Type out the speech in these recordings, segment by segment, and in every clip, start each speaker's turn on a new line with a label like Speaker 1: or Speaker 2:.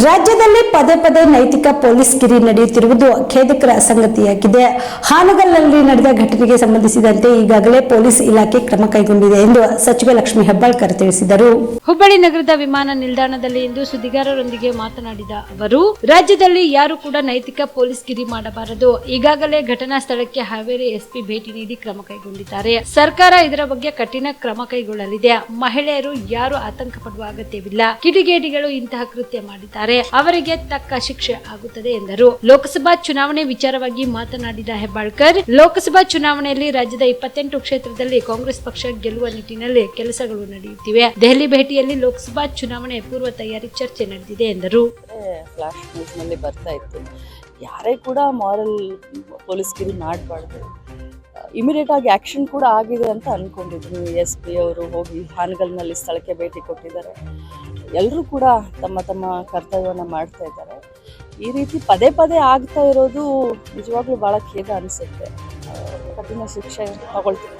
Speaker 1: ರಾಜ್ಯದಲ್ಲಿ ಪದೇ ಪದೇ ನೈತಿಕ ಪೊಲೀಸ್ ಗಿರಿ ನಡೆಯುತ್ತಿರುವುದು ಖೇದಕರ ಸಂಗತಿಯಾಗಿದೆ. ಹಾನಗಲ್ನಲ್ಲಿ ನಡೆದ ಘಟನೆಗೆ ಸಂಬಂಧಿಸಿದಂತೆ ಈಗಾಗಲೇ ಪೊಲೀಸ್ ಇಲಾಖೆ ಕ್ರಮ ಕೈಗೊಂಡಿದೆ ಎಂದು ಸಚಿವೆ ಲಕ್ಷ್ಮೀ ಹೆಬ್ಬಾಳ್ಕರ್ ತಿಳಿಸಿದರು.
Speaker 2: ಹುಬ್ಬಳ್ಳಿ ನಗರದ ವಿಮಾನ ನಿಲ್ದಾಣದಲ್ಲಿ ಇಂದು ಸುದ್ದಿಗಾರರೊಂದಿಗೆ ಮಾತನಾಡಿದ ಅವರು, ರಾಜ್ಯದಲ್ಲಿ ಯಾರು ಕೂಡ ನೈತಿಕ ಪೊಲೀಸ್ ಗಿರಿ ಮಾಡಬಾರದು. ಈಗಾಗಲೇ ಘಟನಾ ಸ್ಥಳಕ್ಕೆ ಹಾವೇರಿ ಎಸ್ಪಿ ಭೇಟಿ ನೀಡಿ ಕ್ರಮ ಕೈಗೊಂಡಿದ್ದಾರೆ. ಸರ್ಕಾರ ಇದರ ಬಗ್ಗೆ ಕಠಿಣ ಕ್ರಮ ಕೈಗೊಳ್ಳಲಿದೆ. ಮಹಿಳೆಯರು ಯಾರು ಆತಂಕ ಪಡುವ ಅಗತ್ಯವಿಲ್ಲ. ಕಿಡಿಗೇಡಿಗಳು ಇಂತಹ ಕೃತ್ಯ ಮಾಡಿದ್ದಾರೆ. ಅವರಿಗೆ ತಕ್ಕ ಶಿಕ್ಷೆ ಆಗುತ್ತದೆ ಎಂದರು. ಲೋಕಸಭಾ ಚುನಾವಣೆ ವಿಚಾರವಾಗಿ ಮಾತನಾಡಿದ ಹೆಬ್ಬಾಳ್ಕರ್, ಲೋಕಸಭಾ ಚುನಾವಣೆಯಲ್ಲಿ ರಾಜ್ಯದ ಇಪ್ಪತ್ತೆಂಟು ಕ್ಷೇತ್ರದಲ್ಲಿ ಕಾಂಗ್ರೆಸ್ ಪಕ್ಷ ಗೆಲ್ಲುವ ನಿಟ್ಟಿನಲ್ಲಿ ಕೆಲಸಗಳು ನಡೆಯುತ್ತಿವೆ. ದೆಹಲಿ ಭೇಟಿಯಲ್ಲಿ ಲೋಕಸಭಾ ಚುನಾವಣೆ ಪೂರ್ವ ತಯಾರಿ ಚರ್ಚೆ ನಡೆದಿದೆ ಎಂದರು.
Speaker 3: ಫ್ಲಾಶ್ ಬರ್ತಾ ಇತ್ತು. ಯಾರೇ ಕೂಡ ಮಾರಲ್ ಪೊಲೀಸ್ಗಿರಿ ಮಾಡಬಾರ್ದು. ಇಮಿಡಿಯೇಟ್ ಆಗಿ ಆ್ಯಕ್ಷನ್ ಕೂಡ ಆಗಿದೆ ಅಂತ ಅಂದ್ಕೊಂಡಿದ್ವಿ ಎಸ್ ಪಿ ಅವರು ಹೋಗಿ ಹಾನಗಲ್ನಲ್ಲಿ ಸ್ಥಳಕ್ಕೆ ಭೇಟಿ ಕೊಟ್ಟಿದ್ದಾರೆ. ಎಲ್ಲರೂ ಕೂಡ ತಮ್ಮ ತಮ್ಮ ಕರ್ತವ್ಯವನ್ನು ಮಾಡ್ತಾ ಇದ್ದಾರೆ. ಈ ರೀತಿ ಪದೇ ಪದೇ ಆಗ್ತಾ ಇರೋದು ನಿಜವಾಗ್ಲೂ ಭಾಳ ಖೇದ ಅನಿಸುತ್ತೆ. ಕಠಿಣ ಶಿಕ್ಷೆ ತಗೊಳ್ತೀವಿ.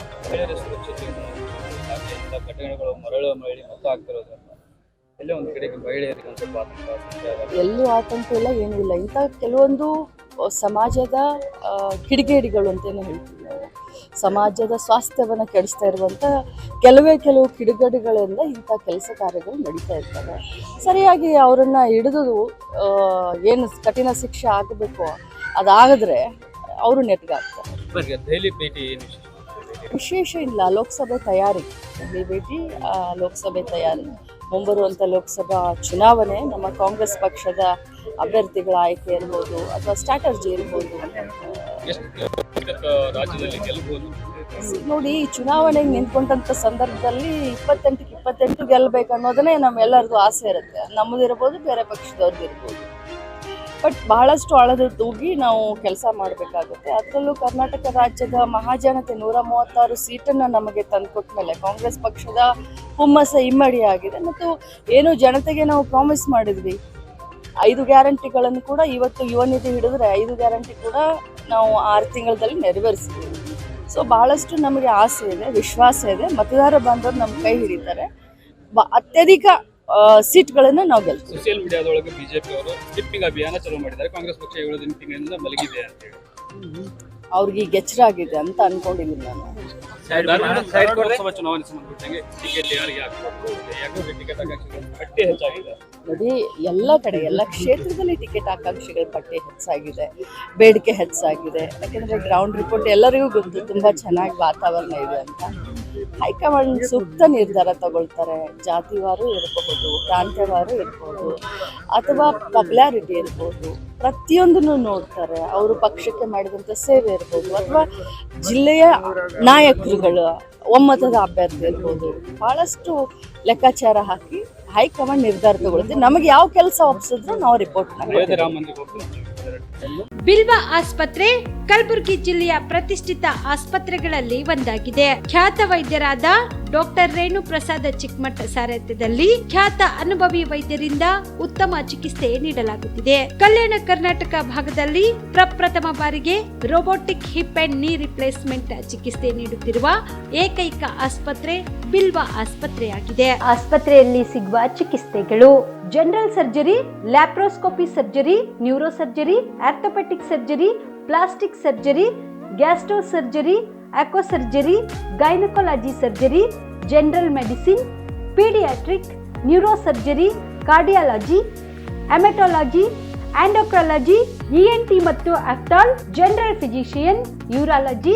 Speaker 4: ಎಲ್ಲೇ ಆತಂಕ
Speaker 3: ಇಲ್ಲ ಏನೂ ಇಲ್ಲ. ಇಂಥ ಕೆಲವೊಂದು ಸಮಾಜದ ಕಿಡಿಗೇಡಿಗಳು ಅಂತಲೇ ಹೇಳ್ತೀವಿ. ಸಮಾಜದ ಸ್ವಾಸ್ಥ್ಯವನ್ನು ಕೆಡಿಸ್ತಾ ಇರುವಂಥ ಕೆಲವೇ ಕೆಲವು ಕಿಡುಗಡೆಗಳಿಂದ ಇಂಥ ಕೆಲಸ ಕಾರ್ಯಗಳು ನಡೀತಾ ಇರ್ತವೆ. ಸರಿಯಾಗಿ ಅವರನ್ನು ಹಿಡಿದು ಏನು ಕಠಿಣ ಶಿಕ್ಷೆ ಆಗಬೇಕು ಅದಾಗಿದ್ರೆ ಅವರು ನೆಟ್ಗಾಗ್ತಾರೆ
Speaker 4: ದೆಹಲಿ ಭೇಟಿ ವಿಶೇಷ?
Speaker 3: ಇಲ್ಲ ಲೋಕಸಭೆ ತಯಾರಿ. ದೆಹಲಿ ಭೇಟಿ ಲೋಕಸಭೆ ತಯಾರಿ. ಮುಂಬರುವಂಥ ಲೋಕಸಭಾ ಚುನಾವಣೆ ನಮ್ಮ ಕಾಂಗ್ರೆಸ್ ಪಕ್ಷದ ಅಭ್ಯರ್ಥಿಗಳ ಆಯ್ಕೆ ಇರ್ಬೋದು ಅಥವಾ ಸ್ಟ್ರಾಟರ್ಜಿ ಇರ್ಬೋದು.
Speaker 4: ರಾಜ್ಯದಲ್ಲಿ ಗೆಲ್ಬಹುದು
Speaker 3: ನೋಡಿ ಚುನಾವಣೆಗೆ ನಿಂತ್ಕೊಂಡಂಥ ಸಂದರ್ಭದಲ್ಲಿ ಇಪ್ಪತ್ತೆಂಟಕ್ಕೆ ಇಪ್ಪತ್ತೆಂಟು ಗೆಲ್ಲಬೇಕು ಅನ್ನೋದನ್ನೇ ನಮ್ಮೆಲ್ಲರಿಗೂ ಆಸೆ ಇರುತ್ತೆ. ನಮ್ಮದಿರ್ಬೋದು ಬೇರೆ ಪಕ್ಷದವ್ರದ್ದು ಇರ್ಬೋದು. ಬಟ್ ಬಹಳಷ್ಟು ತೂಗಿ ನಾವು ಕೆಲಸ ಮಾಡಬೇಕಾಗುತ್ತೆ. ಅದರಲ್ಲೂ ಕರ್ನಾಟಕ ರಾಜ್ಯದ ಮಹಾಜನತೆ ನೂರ ಮೂವತ್ತಾರು ಸೀಟನ್ನು ನಮಗೆ ತಂದುಕೊಟ್ಟ ಮೇಲೆ ಕಾಂಗ್ರೆಸ್ ಪಕ್ಷದ ಹುಮ್ಮಸ ಇಮ್ಮಡಿಯಾಗಿದೆ. ಮತ್ತು ಏನು ಜನತೆಗೆ ನಾವು ಪ್ರಾಮಿಸ್ ಮಾಡಿದ್ವಿ ಐದು ಗ್ಯಾರಂಟಿಗಳನ್ನು ಕೂಡ ಇವತ್ತು ಯುವ ನಿಧಿ ಹಿಡಿದ್ರೆ ಐದು ಗ್ಯಾರಂಟಿ ಕೂಡ ನಾವು ಆರು ತಿಂಗಳಲ್ಲಿ ನೆರವೇರಿಸ್ತೀವಿ ಸೊ ಭಾಳಷ್ಟು ನಮಗೆ ಆಸೆ ಇದೆ ವಿಶ್ವಾಸ ಇದೆ. ಮತದಾರ ಬಾಂಧವರು ನಮ್ಮ ಕೈ ಹಿಡಿತಾರೆ. ಬ ಅತ್ಯಧಿಕ ಸೀಟ್ಗಳನ್ನು ನಾವು ಗೆಲ್ತೀವಿ.
Speaker 4: ಸೋಷಿಯಲ್ ಮೀಡಿಯಾದೊಳಗೆ ಬಿಜೆಪಿ ಅವರು ಟಿಪ್ಪಿಂಗ್ ಅಭಿಯಾನ ಚಾಲು ಮಾಡಿದ್ದಾರೆ. ಕಾಂಗ್ರೆಸ್ ಪಕ್ಷ ಏಳು ದಿನ ತಿಂಗಳಿಂದ ಮಲಗಿದೆ ಅಂತ ಹೇಳಿ.
Speaker 3: ಅವ್ರಿಗೆ ಈಗ ಎಚ್ಚರ ಆಗಿದೆ ಅಂತ ಅನ್ಕೊಂಡಿದ್ದೀನಿ ನಾನು.
Speaker 4: ಲೋಕಸಭಾ ಚುನಾವಣೆ ಸಂಬಂಧಪಟ್ಟಂಗೆ ಟಿಕೆಟ್ ಯಾರಿಗೆ ಹಾಕಬೇಕು? ಯಾಕಂದ್ರೆ ಟಿಕೆಟ್ ಪಟ್ಟಿ ಹೆಚ್ಚಾಗಿದೆ.
Speaker 3: ನೋಡಿ ಎಲ್ಲ ಕಡೆ, ಎಲ್ಲ ಕ್ಷೇತ್ರದಲ್ಲಿ ಟಿಕೆಟ್ ಆಕಾಂಕ್ಷಿಗಳ ಪಟ್ಟಿ ಹೆಚ್ಚಾಗಿದೆ. ಬೇಡಿಕೆ ಹೆಚ್ಚಾಗಿದೆ. ಯಾಕೆಂದರೆ ಗ್ರೌಂಡ್ ರಿಪೋರ್ಟ್ ಎಲ್ಲರಿಗೂ ಗೊತ್ತು, ತುಂಬ ಚೆನ್ನಾಗಿ ವಾತಾವರಣ ಇದೆ ಅಂತ. ಹೈಕಮಾಂಡ್ ಸೂಕ್ತ ನಿರ್ಧಾರ ತಗೊಳ್ತಾರೆ. ಜಾತಿವಾರು ಇರಬಹುದು, ಪ್ರಾಂತ್ಯವಾರು ಇರ್ಬೋದು, ಅಥವಾ ಪಾಪ್ಯುಲಾರಿಟಿ ಇರ್ಬೋದು. ಪ್ರತಿಯೊಂದನ್ನು ನೋಡ್ತಾರೆ. ಅವರು ಪಕ್ಷಕ್ಕೆ ಮಾಡಿದಂಥ ಸೇವೆ ಇರ್ಬೋದು, ಅಥವಾ ಜಿಲ್ಲೆಯ ನಾಯಕರುಗಳು ಒಮ್ಮತದ ಅಭ್ಯರ್ಥಿ ಇರ್ಬೋದು. ಭಾಳಷ್ಟು ಲೆಕ್ಕಾಚಾರ ಹಾಕಿ ಹೈಕಮಾಂಡ್ ನಿರ್ಧಾರ ತಗೊಳ್ತೀವಿ. ನಮಗೆ ಯಾವ ಕೆಲಸ ಒಪ್ಸಿದ್ರು ನಾವು ರಿಪೋರ್ಟ್ ಮಾಡ್ತೀವಿ.
Speaker 2: ಬಿಲ್ವ ಆಸ್ಪತ್ರೆ ಕಲಬುರಗಿ ಜಿಲ್ಲೆಯ ಪ್ರತಿಷ್ಠಿತ ಆಸ್ಪತ್ರೆಗಳಲ್ಲಿ ಒಂದಾಗಿದೆ. ಖ್ಯಾತ ವೈದ್ಯರಾದ ಡಾಕ್ಟರ್ ರೇಣು ಪ್ರಸಾದ ಚಿಕ್ಕಮಠ ಸಾರಥ್ಯದಲ್ಲಿ ಖ್ಯಾತ ಅನುಭವಿ ವೈದ್ಯರಿಂದ ಉತ್ತಮ ಚಿಕಿತ್ಸೆ ನೀಡಲಾಗುತ್ತಿದೆ. ಕಲ್ಯಾಣ ಕರ್ನಾಟಕ ಭಾಗದಲ್ಲಿ ಪ್ರಪ್ರಥಮ ಬಾರಿಗೆ robotic hip and knee replacement ಚಿಕಿತ್ಸೆ ನೀಡುತ್ತಿರುವ ಏಕೈಕ ಆಸ್ಪತ್ರೆ ಬಿಲ್ವ ಆಸ್ಪತ್ರೆಯಾಗಿದೆ.
Speaker 1: ಆಸ್ಪತ್ರೆಯಲ್ಲಿ ಸಿಗುವ ಚಿಕಿತ್ಸೆಗಳು general surgery laparoscopy surgery neuro surgery orthopaedic surgery plastic surgery gastro surgery onco surgery gynaecology surgery general medicine paediatric neuro surgery cardiology haematology endocrinology ENT ಮತ್ತು ಅಫ್ಟಾಲ್ ಜನರಲ್ ಫಿಸಿಷಿಯನ್ ಯೂರಾಲಜಿ